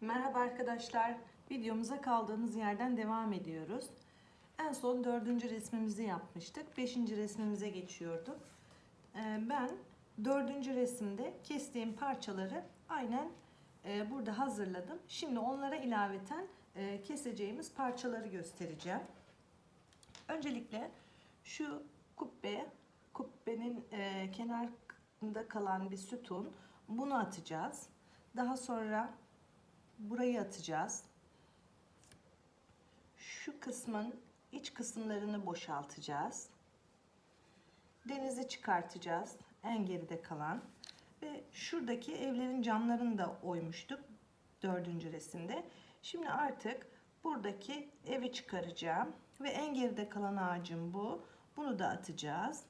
Merhaba arkadaşlar. Videomuza kaldığımız yerden devam ediyoruz. En son dördüncü resmimizi yapmıştık. Beşinci resmimize geçiyorduk. Ee, Ben dördüncü resimde kestiğim parçaları aynen e, burada hazırladım. Şimdi onlara ilaveten e, keseceğimiz parçaları göstereceğim. Öncelikle şu kubbe, kubbenin e, kenarında kalan bir sütun. Bunu atacağız. Daha sonra burayı atacağız. Şu kısmın iç kısımlarını boşaltacağız. Denizi çıkartacağız. En geride kalan. Ve şuradaki evlerin camlarını da oymuştuk. Dördüncü resimde. Şimdi artık buradaki evi çıkaracağım. Ve en geride kalan ağacım bu. Bunu da atacağız.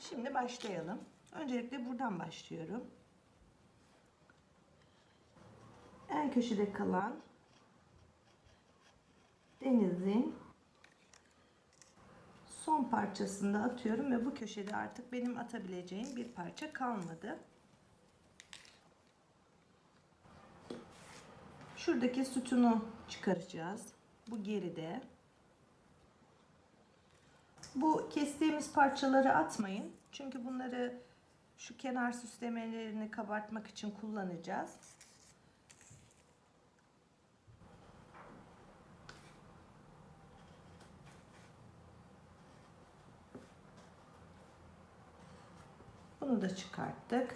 Şimdi başlayalım. Öncelikle buradan başlıyorum. En köşede kalan denizin son parçasını da atıyorum ve bu köşede artık benim atabileceğim bir parça kalmadı. Şuradaki sütunu çıkaracağız. Bu geride. Bu kestiğimiz parçaları atmayın. Çünkü bunları şu kenar süslemelerini kabartmak için kullanacağız. Bunu da çıkarttık.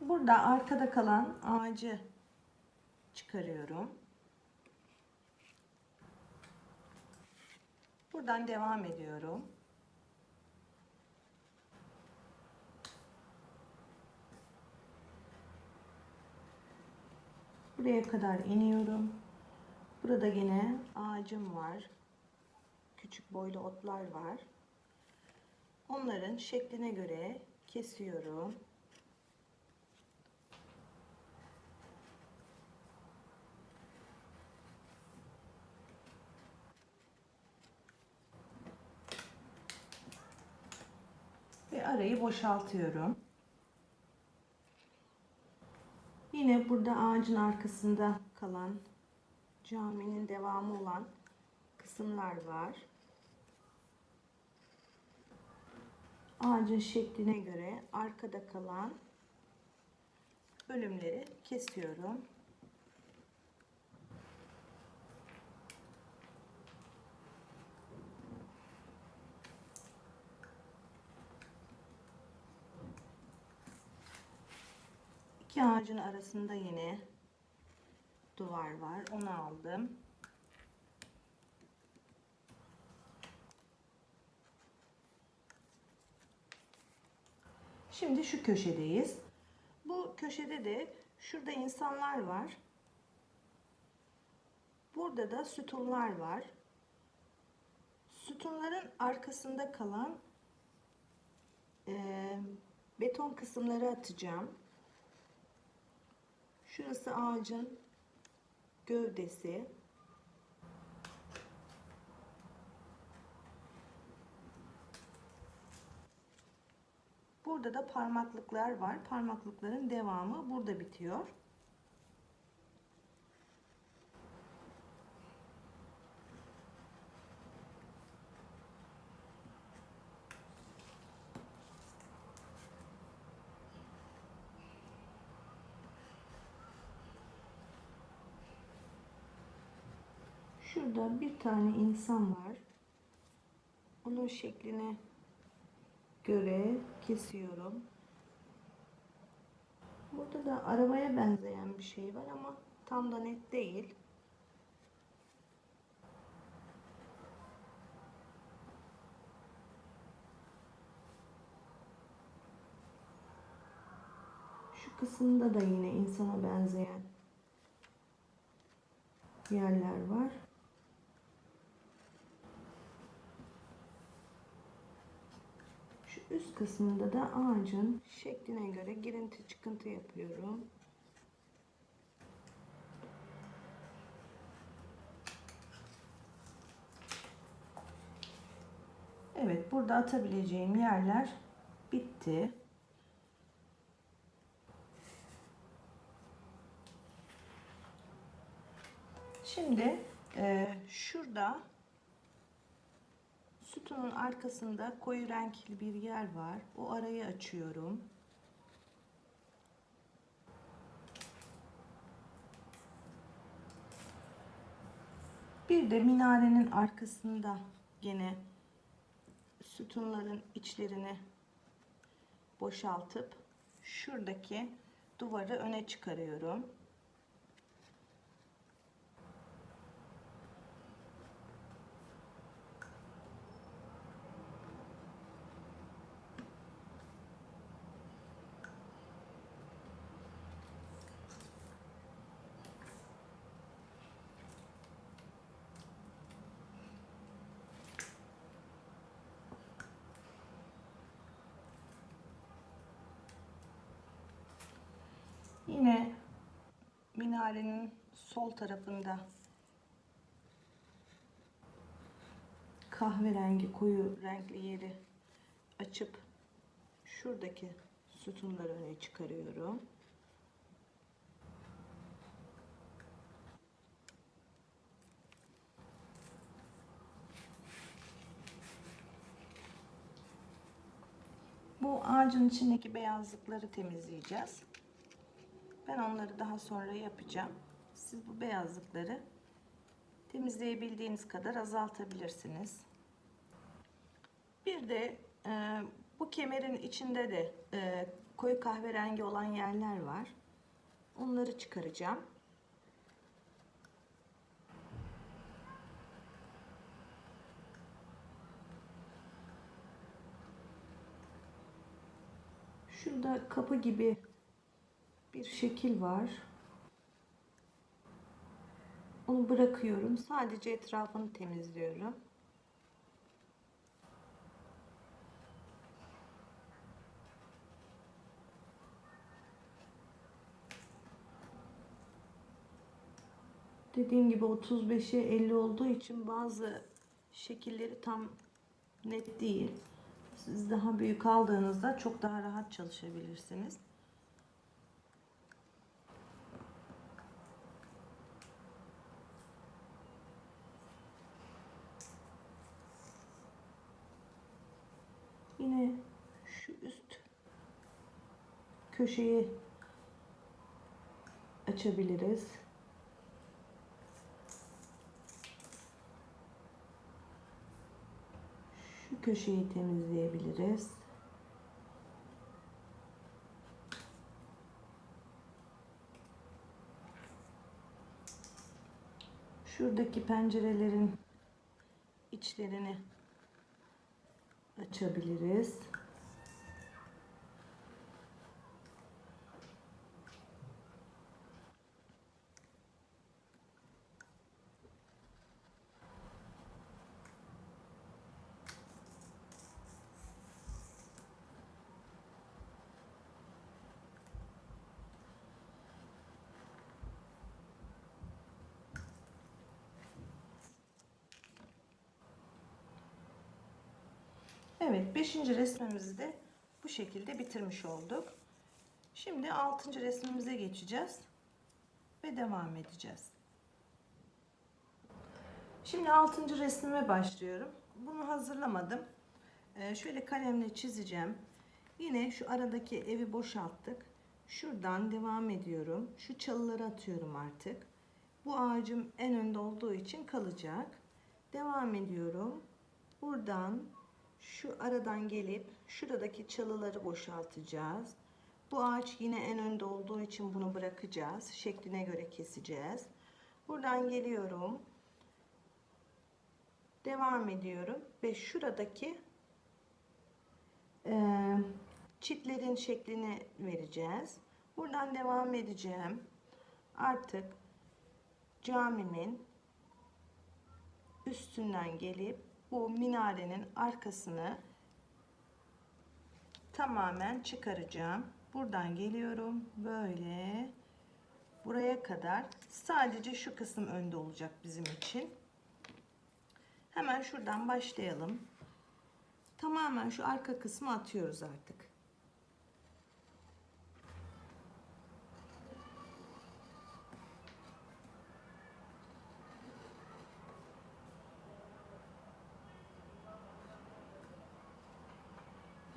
Burada arkada kalan ağacı çıkarıyorum. Buradan devam ediyorum. Buraya kadar iniyorum. Burada yine ağacım var. Küçük boylu otlar var. Onların şekline göre kesiyorum. Ve arayı boşaltıyorum. Yine burada ağacın arkasında kalan caminin devamı olan kısımlar var. Ağacın şekline göre arkada kalan bölümleri kesiyorum. İki ağacın arasında yine duvar var. Onu aldım. Şimdi şu köşedeyiz. Bu köşede de şurada insanlar var. Burada da sütunlar var. Sütunların arkasında kalan e, beton kısımları atacağım. Şurası ağacın gövdesi. Burada da parmaklıklar var. Parmaklıkların devamı burada bitiyor. Şurada bir tane insan var. Onun şekline göre kesiyorum. Burada da arabaya benzeyen bir şey var ama tam da net değil. Şu kısımda da yine insana benzeyen yerler var. Üst kısmında da ağacın şekline göre girinti çıkıntı yapıyorum. Evet burada atabileceğim yerler bitti. Şimdi e, şurada sütunun arkasında koyu renkli bir yer var. O arayı açıyorum. Bir de minarenin arkasında gene sütunların içlerini boşaltıp şuradaki duvarı öne çıkarıyorum. Yine minarenin sol tarafında kahverengi koyu renkli yeri açıp şuradaki sütunları öne çıkarıyorum. Bu ağacın içindeki beyazlıkları temizleyeceğiz. Ben onları daha sonra yapacağım. Siz bu beyazlıkları temizleyebildiğiniz kadar azaltabilirsiniz. Bir de e, bu kemerin içinde de e, koyu kahverengi olan yerler var. Onları çıkaracağım. Şurada kapı gibi bir şekil var. Onu bırakıyorum. Sadece etrafını temizliyorum. Dediğim gibi 35'e 50 olduğu için bazı şekilleri tam net değil. Siz daha büyük aldığınızda çok daha rahat çalışabilirsiniz. Yine şu üst köşeyi açabiliriz. Şu köşeyi temizleyebiliriz. Şuradaki pencerelerin içlerini açabiliriz. Evet, 5. resmimizi de bu şekilde bitirmiş olduk. Şimdi 6. resmimize geçeceğiz ve devam edeceğiz. Şimdi 6. resmime başlıyorum. Bunu hazırlamadım. Ee, şöyle kalemle çizeceğim. Yine şu aradaki evi boşalttık. Şuradan devam ediyorum. Şu çalıları atıyorum artık. Bu ağacım en önde olduğu için kalacak. Devam ediyorum. Buradan şu aradan gelip şuradaki çalıları boşaltacağız. Bu ağaç yine en önde olduğu için bunu bırakacağız. Şekline göre keseceğiz. Buradan geliyorum. Devam ediyorum ve şuradaki e, çitlerin şeklini vereceğiz. Buradan devam edeceğim. Artık camimin üstünden gelip bu minarenin arkasını tamamen çıkaracağım. Buradan geliyorum böyle buraya kadar sadece şu kısım önde olacak bizim için. Hemen şuradan başlayalım. Tamamen şu arka kısmı atıyoruz artık.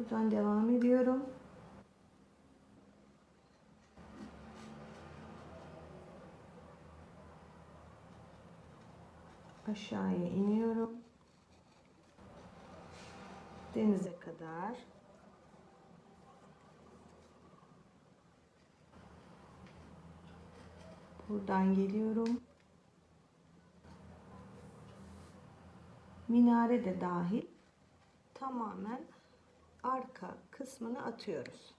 Buradan devam ediyorum. Aşağıya iniyorum. Denize kadar. Buradan geliyorum. Minare de dahil tamamen arka kısmını atıyoruz.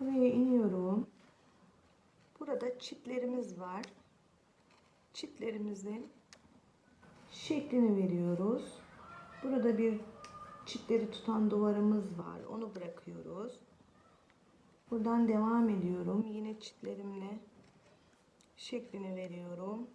Buraya iniyorum. Burada çitlerimiz var. Çitlerimizin şeklini veriyoruz. Burada bir çitleri tutan duvarımız var. Onu bırakıyoruz. Buradan devam ediyorum. Yine çitlerimle şeklini veriyorum.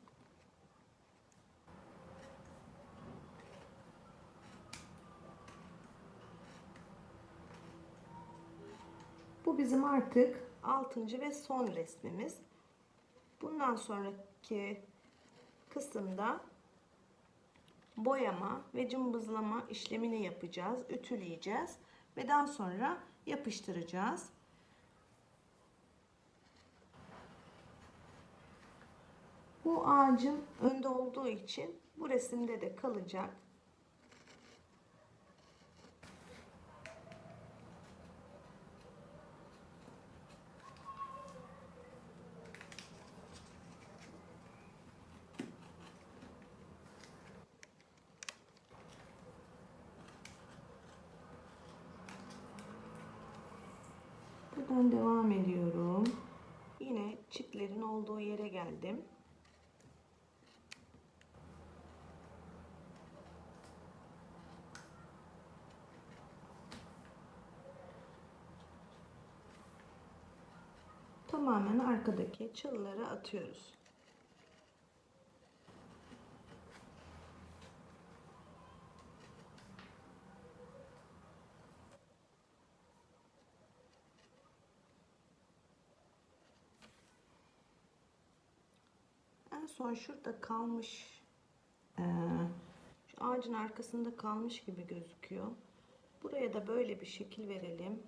Bu bizim artık 6. ve son resmimiz. Bundan sonraki kısımda boyama ve cımbızlama işlemini yapacağız. Ütüleyeceğiz ve daha sonra yapıştıracağız. Bu ağacın önde olduğu için bu resimde de kalacak. Buradan devam ediyorum. Yine çitlerin olduğu yere geldim. Tamamen arkadaki çalıları atıyoruz. En son şurada kalmış eee, şu ağacın arkasında kalmış gibi gözüküyor. Buraya da böyle bir şekil verelim.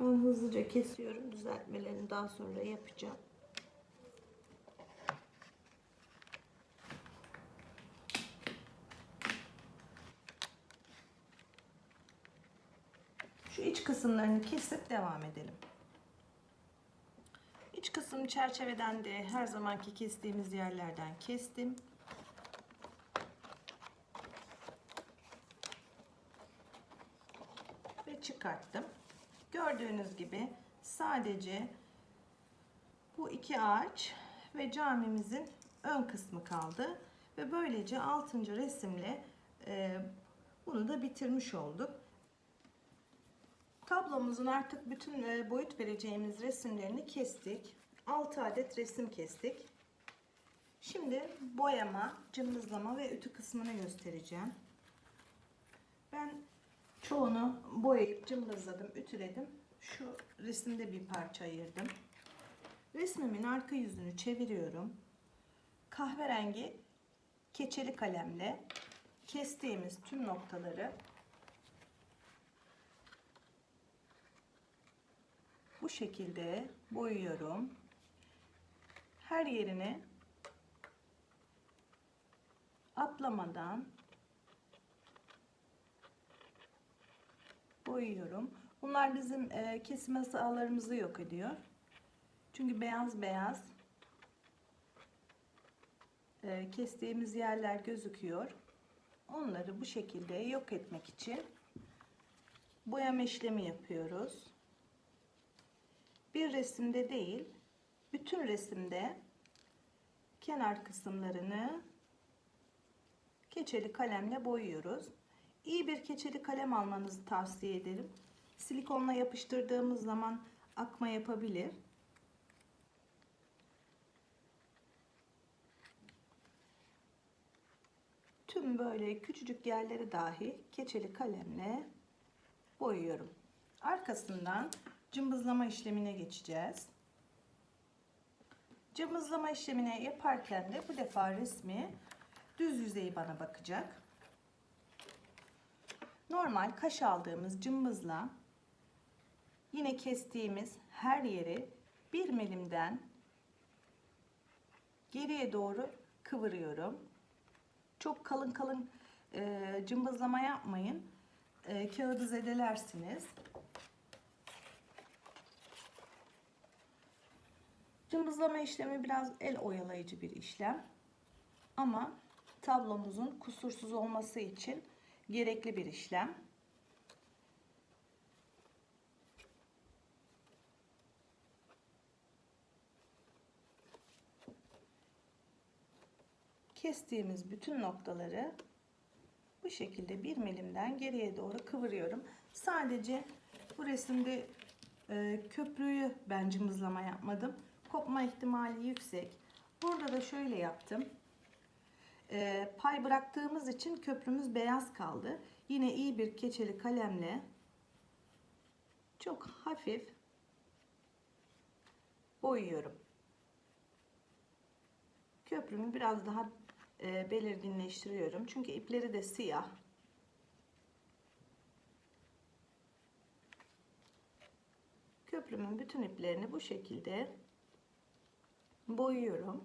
Ben hızlıca kesiyorum. Düzeltmelerini daha sonra yapacağım. Şu iç kısımlarını kesip devam edelim. İç kısım çerçeveden de her zamanki kestiğimiz yerlerden kestim. Ve çıkarttım. Gördüğünüz gibi sadece bu iki ağaç ve camimizin ön kısmı kaldı. Ve böylece 6. resimle e, bunu da bitirmiş olduk. Tablomuzun artık bütün e, boyut vereceğimiz resimlerini kestik. 6 adet resim kestik. Şimdi boyama, cımbızlama ve ütü kısmını göstereceğim. Ben çoğunu boyayıp cımbızladım, ütüledim. Şu resimde bir parça ayırdım. Resmimin arka yüzünü çeviriyorum. Kahverengi keçeli kalemle kestiğimiz tüm noktaları bu şekilde boyuyorum. Her yerine atlamadan boyuyorum. Bunlar bizim e, kesme sahalarımızı yok ediyor. Çünkü beyaz beyaz e, kestiğimiz yerler gözüküyor. Onları bu şekilde yok etmek için boyama işlemi yapıyoruz. Bir resimde değil, bütün resimde kenar kısımlarını keçeli kalemle boyuyoruz. iyi bir keçeli kalem almanızı tavsiye ederim. Silikonla yapıştırdığımız zaman akma yapabilir. Tüm böyle küçücük yerleri dahi keçeli kalemle boyuyorum. Arkasından cımbızlama işlemine geçeceğiz. Cımbızlama işlemine yaparken de bu defa resmi düz yüzeyi bana bakacak. Normal kaş aldığımız cımbızla yine kestiğimiz her yeri bir milimden geriye doğru kıvırıyorum. Çok kalın kalın e, cımbızlama yapmayın. E, kağıdı zedelersiniz. Cımbızlama işlemi biraz el oyalayıcı bir işlem. Ama tablomuzun kusursuz olması için gerekli bir işlem. Kestiğimiz bütün noktaları bu şekilde bir milimden geriye doğru kıvırıyorum. Sadece bu resimde e, köprüyü ben cımbızlama yapmadım. Kopma ihtimali yüksek. Burada da şöyle yaptım. E, pay bıraktığımız için köprümüz beyaz kaldı. Yine iyi bir keçeli kalemle çok hafif boyuyorum. Köprümü biraz daha e, belirginleştiriyorum. Çünkü ipleri de siyah. Köprümün bütün iplerini bu şekilde boyuyorum.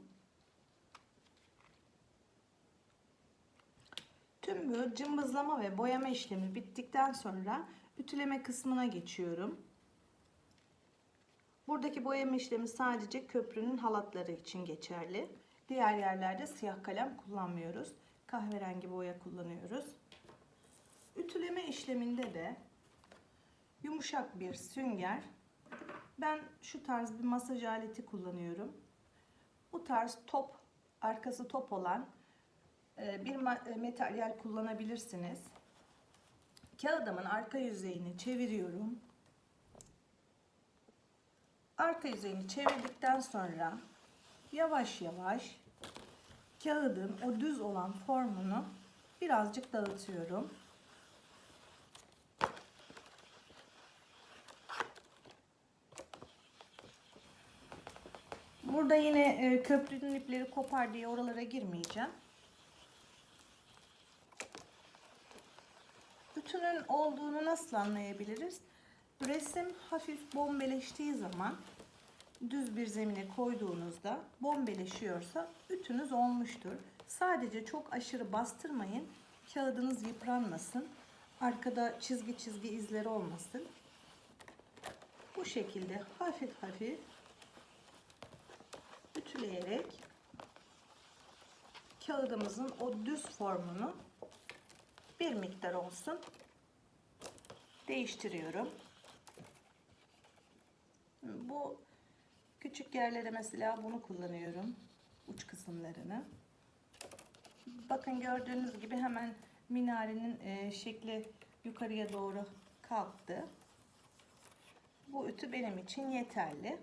Tüm bu cımbızlama ve boyama işlemi bittikten sonra ütüleme kısmına geçiyorum. Buradaki boyama işlemi sadece köprünün halatları için geçerli. Diğer yerlerde siyah kalem kullanmıyoruz. Kahverengi boya kullanıyoruz. Ütüleme işleminde de yumuşak bir sünger. Ben şu tarz bir masaj aleti kullanıyorum. Bu tarz top, arkası top olan e, bir materyal kullanabilirsiniz. Kağıdımın arka yüzeyini çeviriyorum. Arka yüzeyini çevirdikten sonra yavaş yavaş kağıdın o düz olan formunu birazcık dağıtıyorum. Burada yine e, köprünün ipleri kopar diye oralara girmeyeceğim. Bütünün olduğunu nasıl anlayabiliriz? Resim hafif bombeleştiği zaman düz bir zemine koyduğunuzda bombeleşiyorsa ütünüz olmuştur. Sadece çok aşırı bastırmayın. Kağıdınız yıpranmasın. Arkada çizgi çizgi izleri olmasın. Bu şekilde hafif hafif ütüleyerek kağıdımızın o düz formunu bir miktar olsun değiştiriyorum. Bu küçük yerlere mesela bunu kullanıyorum. Uç kısımlarını. Bakın gördüğünüz gibi hemen minarenin e, şekli yukarıya doğru kalktı. Bu ütü benim için yeterli.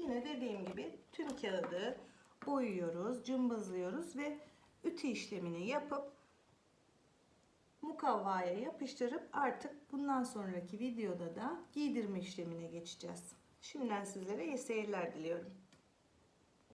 Yine dediğim gibi tüm kağıdı boyuyoruz, cımbızlıyoruz ve ütü işlemini yapıp mukavvaya yapıştırıp artık bundan sonraki videoda da giydirme işlemine geçeceğiz. Şimdiden sizlere iyi seyirler diliyorum.